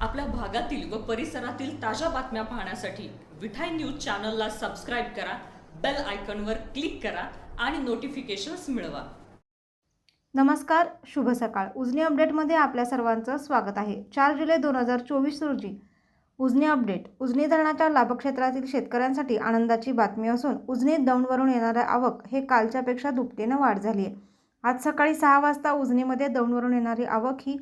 आपल्या भागातील व परिसरातील ताज्या बातम्या पाहण्यासाठी विठाई न्यूज चॅनलला सबस्क्राईब करा बेल आयकॉनवर क्लिक करा आणि नोटिफिकेशन्स मिळवा. नमस्कार शुभ सकाळ. उजनी अपडेटमध्ये आपल्या सर्वांचं स्वागत आहे. चार जुलै दोन हजार चोवीस रोजी उजनी अपडेट. उजनी धरणाच्या लाभक्षेत्रातील शेतकऱ्यांसाठी आनंदाची बातमी असून उजनी दौंडवरून येणाऱ्या आवक हे कालच्यापेक्षा दुपटीनं वाढ झाली आहे आज सकाळी सहा वाजता उजनीमध्ये दौंडवरून येणारी आवक ही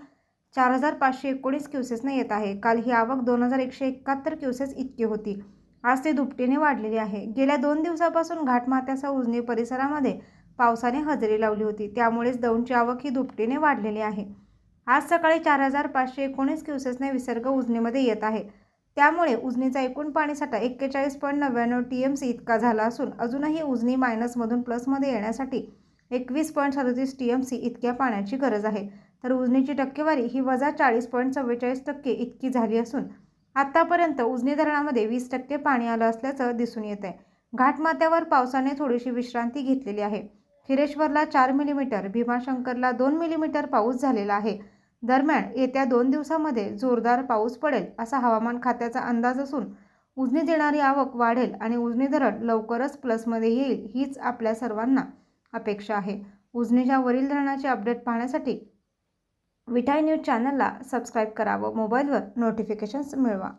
चार हजार पाचशे एकोणीस क्युसेसने येत आहे. काल ही आवक दोन हजार एकशे एकाहत्तर क्युसेस इतकी होती. आज ते दुपटीने वाढलेली आहे. गेल्या दोन दिवसापासून घाटमात्याचा उजनी परिसरामध्ये पावसाने हजेरी लावली होती. त्यामुळेच दौंडची आवक ही दुपटीने वाढलेली आहे. आज सकाळी चार हजार पाचशे एकोणीस क्युसेसने विसर्ग उजनीमध्ये येत आहे. त्यामुळे उजनीचा एकूण पाणीसाठा एक्केचाळीस पॉईंट नव्याण्णव टी एम सी इतका झाला असून अजूनही उजनी मायनसमधून प्लसमध्ये येण्यासाठी एकवीस पॉईंट सदतीस टी एम सी इतक्या पाण्याची गरज आहे. तर उजनीची टक्केवारी ही वजा चाळीस पॉईंट चव्वेचाळीस टक्के इतकी झाली असून आत्तापर्यंत उजनी धरणामध्ये वीस टक्के पाणी आलं असल्याचं दिसून येत आहे घाटमाथ्यावर पावसाने थोडीशी विश्रांती घेतलेली आहे. हिरेश्वरला चार मिलीमीटर भीमाशंकरला दोन मिलीमीटर पाऊस झालेला आहे. दरम्यान येत्या दोन दिवसामध्ये जोरदार पाऊस पडेल असा हवामान खात्याचा अंदाज असून उजनी देणारी आवक वाढेल आणि उजनी धरण लवकरच प्लसमध्ये येईल हीच आपल्या सर्वांना अपेक्षा आहे. उजनीच्या वरील धरणाचे अपडेट पाहण्यासाठी विठाई न्यूज चॅनलला सबस्क्राईब करा व मोबाईलवर नोटिफिकेशन्स मिळवा.